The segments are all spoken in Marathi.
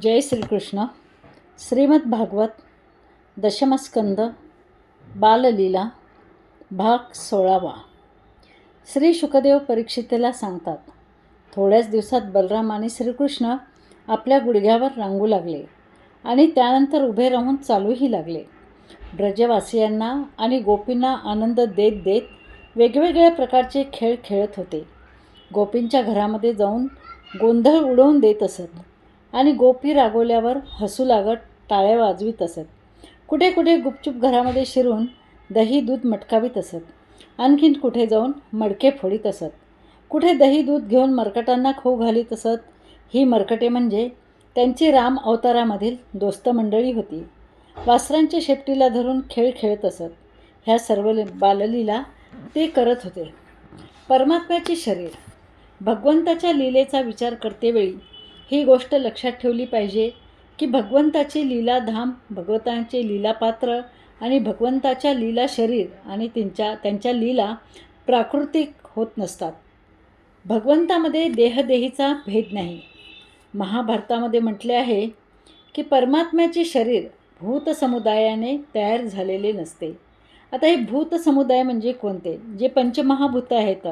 जय श्रीकृष्ण. श्रीमद भागवत दशमस्कंद बाललीला भाग सोळावा. श्री शुकदेव परीक्षितेला सांगतात थोड्याच दिवसात बलराम आणि श्रीकृष्ण आपल्या गुडघ्यावर रांगू लागले आणि त्यानंतर उभे राहून चालूही लागले. ब्रजवासियांना आणि गोपींना आनंद देत देत वेगवेगळ्या प्रकारचे खेळ खेळत होते. गोपींच्या घरामध्ये जाऊन गोंधळ उडवून देत असत. आणि गोपी रागवल्यावर हसू लागत टाळ्या वाजवीत असत. कुठे कुठे गुपचूप घरामध्ये शिरून दही दूध मटकावीत असत. आणखीन कुठे जाऊन मडके फोडीत असत. कुठे दही दूध घेऊन मरकटांना खो घालीत असत ही मरकटे म्हणजे त्यांची राम अवतारामधील दोस्त मंडळी होती. वासरांच्या शेपटीला धरून खेळ खेळत असत. ह्या सर्व बाललीला ते करत होते. परमात्म्याचे शरीर. भगवंताच्या लीलेचा विचार करतेवेळी ही गोष्ट लक्षात ठेवली पाहिजे की भगवंताची लीलाधाम भगवंतांचे लीलापात्र आणि भगवंताच्या लीला शरीर आणि त्यांच्या त्यांच्या लीला प्राकृतिक होत नसतात. भगवंतामध्ये देहदेहीचा भेद नाही. महाभारतामध्ये म्हटले आहे की परमात्म्याचे शरीर भूत समुदायाने तयार झालेले नसते. आता हे भूत समुदाय म्हणजे कोणते? जे पंचमहाभूत आहेत.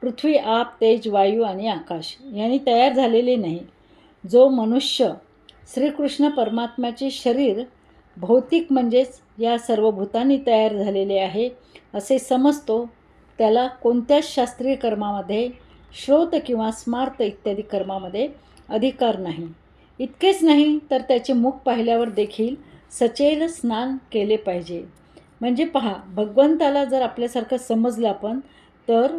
पृथ्वी आप तेज वायू आणि आकाश यांनी तयार झालेले नाही. जो मनुष्य श्रीकृष्ण परमात्म्याचे शरीर भौतिक म्हणजेच या सर्व भूतांनी तयार झालेले आहे असे समजतो त्याला कोणत्याच शास्त्रीय कर्मामध्ये श्रोत किंवा स्मार्त इत्यादी कर्मामध्ये अधिकार नाही. इतकेच नाही तर त्याचे मुख पाहिल्यावर देखील सचेल स्नान केले पाहिजे. म्हणजे पहा भगवंताला जर आपल्यासारखं समजलं आपण तर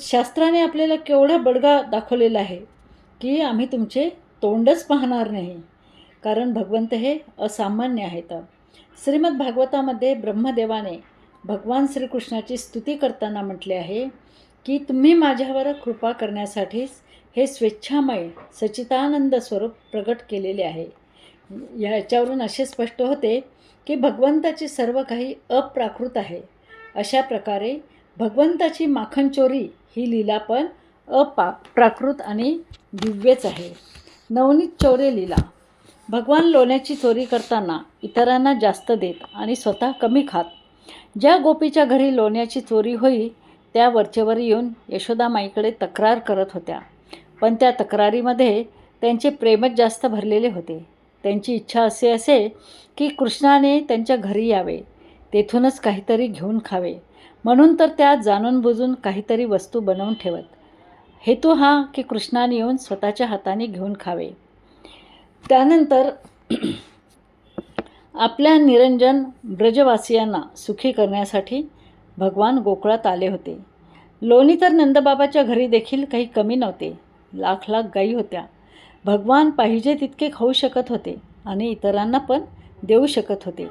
शास्त्राने आपल्याला केवढा बडगा दाखवलेला आहे. की आम्ही तुमचे तोंडच पाहणार नाही. कारण भगवंत हे असामान्य आहेत. श्रीमद भागवतामध्ये ब्रह्मदेवाने भगवान श्रीकृष्णाची स्तुती करताना म्हटले आहे की तुम्ही माझ्यावर कृपा करण्यासाठीच हे स्वेच्छामय सचितानंद स्वरूप प्रगट केलेले आहे. याच्यावरून असे स्पष्ट होते की भगवंताची सर्व काही अप्राकृत आहे. अशा प्रकारे भगवंताची माखनचोरी ही लीला पण अपा प्राकृत आणि दिव्यच आहे. नवनीत चौरेलीला भगवान लोण्याची चोरी करताना इतरांना जास्त देत आणि स्वतः कमी खात. ज्या गोपीच्या घरी लोण्याची चोरी होई त्या वरचेवर येऊन यशोदामाईकडे तक्रार करत होत्या. पण त्या तक्रारीमध्ये त्यांचे प्रेमच जास्त भरलेले होते. त्यांची इच्छा असे असे की कृष्णाने त्यांच्या घरी यावे. तेथूनच काहीतरी घेऊन खावे. म्हणून तर त्या जाणून बुजून काहीतरी वस्तू बनवून ठेवत. हेतू हा की कृष्णाने येऊन स्वतःच्या हाताने घेऊन खावे. त्यानंतर आपल्या निरंजन ब्रजवासियांना सुखी करण्यासाठी भगवान गोकुळात आले होते. लोणी तर नंदबाबाच्या घरी देखील काही कमी नव्हते. लाख लाख गायी होत्या. भगवान पाहिजे तितके खाऊ शकत होते आणि इतरांना पण देऊ शकत होते.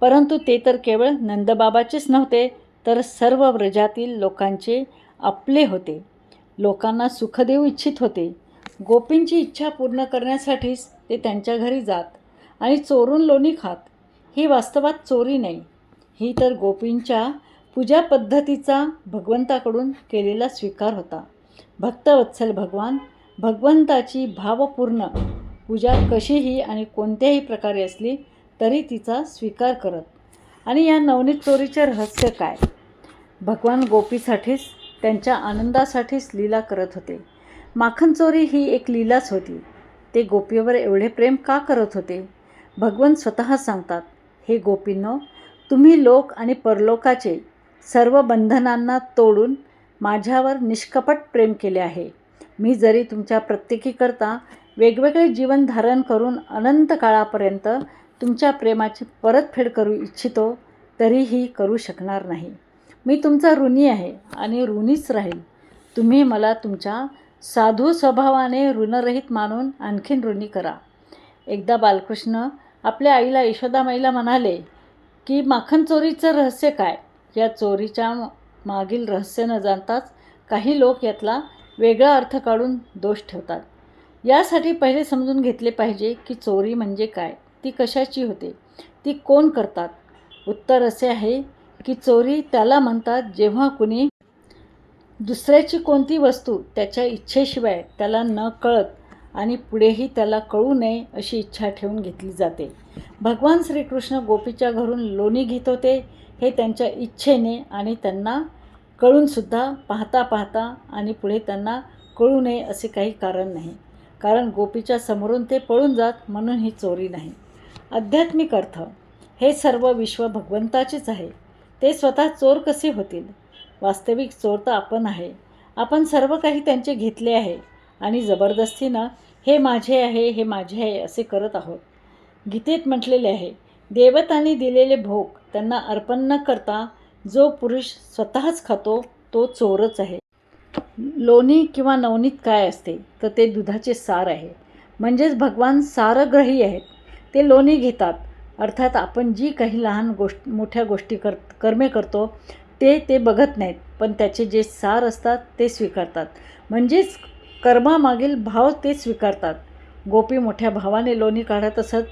परंतु ते तर केवळ नंदबाबाचेच नव्हते तर सर्व व्रजातील लोकांचे आपले होते. लोकांना सुख देऊ इच्छित होते. गोपींची इच्छा पूर्ण करण्यासाठीच ते त्यांच्या घरी जात आणि चोरून लोणी खात. ही वास्तवात चोरी नाही. ही तर गोपींच्या पूजा पद्धतीचा भगवंताकडून केलेला स्वीकार होता. भक्तवत्सल भगवान भगवंताची भावपूर्ण पूजा कशीही आणि कोणत्याही प्रकारे असली तरी तिचा स्वीकार करत. आणि या नवनीत चोरीचे रहस्य काय? भगवान गोपीसाठीच त्यांच्या आनंदासाठीच लीला करत होते. माखन चोरी ही एक लीलाच होती. ते गोपीवर एवढे प्रेम का करत होते? भगवान स्वतः सांगतात हे गोपींनो तुम्ही लोक आणि परलोकाचे सर्व बंधनांना तोडून माझ्यावर निष्कपट प्रेम केले आहे. मी जरी तुमच्या प्रत्येकीकरता वेगवेगळे जीवन धारण करून अनंत काळापर्यंत तुमच्या प्रेमाची परतफेड करू इच्छितो तरीही करू शकणार नाही. मी तुमचा ऋणी आहे आणि ऋणीच राहील. तुम्ही मला तुमच्या साधू स्वभावाने ऋणरहित मानून आणखीन ऋणी करा. एकदा बालकृष्ण आपल्या आईला यशोदामाईला म्हणाले की माखन चोरीचं रहस्य काय? या चोरीच्या मागील रहस्य न जाणताच काही लोक यातला वेगळा अर्थ काढून दोष ठेवतात. यासाठी पहिले समजून घेतले पाहिजे की चोरी म्हणजे काय? ती कशाची होते? ती कोण करतात? उत्तर असे आहे की चोरी त्याला म्हणतात जेव्हा कुणी दुसऱ्याची कोणती वस्तू त्याच्या इच्छेशिवाय त्याला न कळत आणि पुढेही त्याला कळू नये अशी इच्छा ठेवून घेतली जाते. भगवान श्रीकृष्ण गोपीच्या घरून लोणी घेत होते हे त्यांच्या इच्छेने आणि त्यांना कळूनसुद्धा पाहता पाहता आणि पुढे त्यांना कळू नये असे काही कारण नाही. कारण गोपीच्या समोरून ते पळून जात म्हणून ही चोरी नाही. आध्यात्मिक अर्थ हे सर्व विश्व भगवंताचेच आहे. ते स्वतः चोर कसे होतील? वास्तविक चोर तर आपण आहे. आपण सर्व काही त्यांचे घेतले आहे आणि जबरदस्तीनं हे माझे आहे हे माझे आहे असे करत आहोत. गीतेत म्हटलेले आहे देवतांनी दिलेले भोग त्यांना अर्पण न करता जो पुरुष स्वतःच खातो तो चोरच आहे. लोणी किंवा नवनीत काय असते तर ते दुधाचे सार आहे. म्हणजेच भगवान सारग्रही आहेत. ते लोणी घेतात अर्थात आपण जी काही लहान गोष्ट मोठ्या गोष्टी कर कर्मे करतो ते ते बघत नाहीत. पण त्याचे जे सार असतात ते स्वीकारतात. म्हणजेच कर्मामागील भाव ते स्वीकारतात. गोपी मोठ्या भावाने लोणी काढत असत.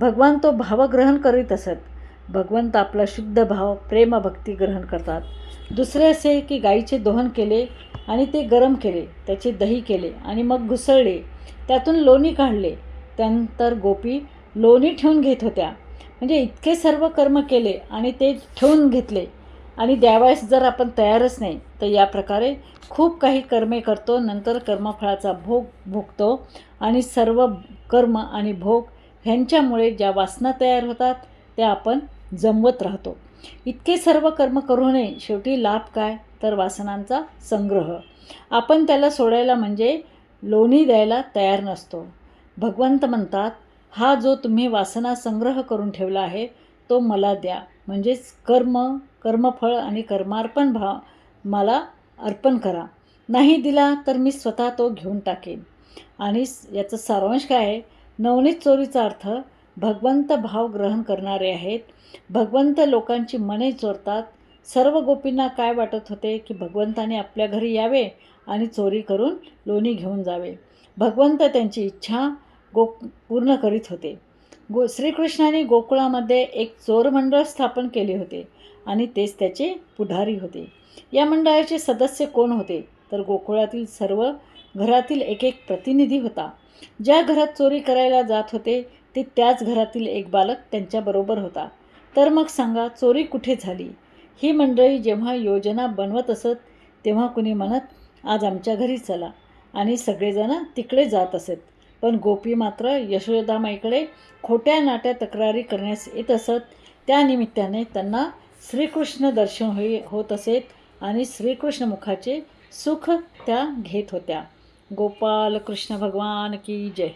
भगवान तो भावग्रहण करीत असत. भगवंत आपला शुद्ध भाव प्रेमभक्ती ग्रहण करतात. दुसरे असे की गाईचे दोहन केले आणि ते गरम केले त्याचे दही केले आणि मग घुसळले. त्यातून लोणी काढले. त्यानंतर गोपी लोणी ठेवून घेत होत्या. म्हणजे इतके सर्व कर्म केले आणि ते ठेवून घेतले. आणि द्यावयास जर आपण तयारच नाही तर या प्रकारे खूप काही कर्मे करतो नंतर कर्मफळाचा भोग भोगतो आणि सर्व कर्म आणि भोग ह्यांच्यामुळे ज्या वासना तयार होतात त्या आपण जमवत राहतो. इतके सर्व कर्म करू नये शेवटी लाभ काय? तर वासनांचा संग्रह. आपण त्याला सोडायला म्हणजे लोणी द्यायला तयार नसतो. भगवंत म्हणतात हा जो तुम्ही वासना संग्रह करून ठेवला आहे तो मला द्या. म्हणजेच कर्म कर्मफळ आणि कर्मार्पण भाव मला अर्पण करा. नाही दिला तर मी स्वतः तो घेऊन टाकेन. आणि याचं सारांश काय आहे? नवनीत चोरीचा अर्थ भगवंत भाव ग्रहण करणारे आहेत. भगवंत लोकांची मने चोरतात. सर्व गोपींना काय वाटत होते की भगवंताने आपल्या घरी यावे आणि चोरी करून लोणी घेऊन जावे? भगवंत त्यांची इच्छा गो पूर्ण करीत होते. गो श्रीकृष्णाने गोकुळामध्ये एक चोर मंडळ स्थापन केले होते आणि तेच त्याचे पुढारी होते. या मंडळाचे सदस्य कोण होते? तर गोकुळातील सर्व घरातील एक एक प्रतिनिधी होता. ज्या घरात चोरी करायला जात होते ते त्याच घरातील एक बालक त्यांच्याबरोबर होता. तर मग सांगा चोरी कुठे झाली? ही मंडळी जेव्हा योजना बनवत असत तेव्हा कुणी म्हणत आज आमच्या घरी चला. आणि सगळेजणं तिकडे जात असत. पण गोपी मात्र यशोदामाईकडे खोट्या नाट्या तक्रारी करण्यास येत असत. त्या निमित्ताने त्यांना श्रीकृष्ण दर्शन होई होत असेत आणि श्रीकृष्ण मुखाचे सुख त्या घेत होत्या. गोपाल कृष्ण भगवान की जय.